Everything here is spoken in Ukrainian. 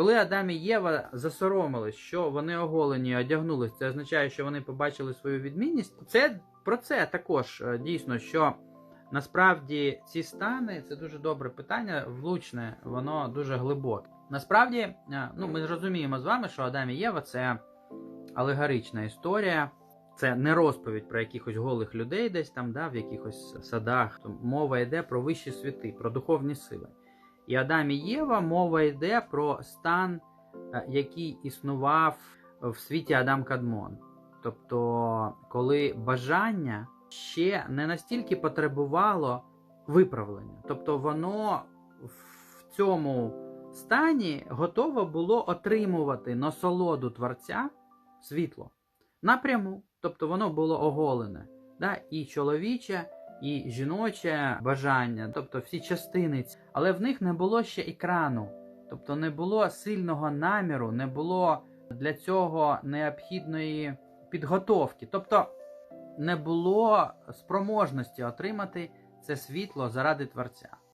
Коли Адам і Єва засоромились, що вони оголені одягнулись, це означає, що вони побачили свою відмінність. Це про це також е, дійсно, що насправді ці стани це дуже добре питання, влучне, воно дуже глибоке. Насправді, е, ну ми розуміємо з вами, що Адам і Єва це алегорична історія. Це не розповідь про якихось голих людей десь там, да, в якихось садах. Мова йде про вищі світи, про духовні сили. І Адам і Єва мова йде про стан, е, який існував в світі Адам Кадмон. Тобто, коли бажання ще не настільки потребувало виправлення. Тобто, воно в цьому стані готове було отримувати насолоду Творця світло напряму. Тобто воно було оголене. Да? І чоловіче, і жіноче бажання, тобто всі частини, але в них не було ще екрану, тобто не було сильного наміру, не було для цього необхідної підготовки, тобто не було спроможності отримати це світло заради Творця.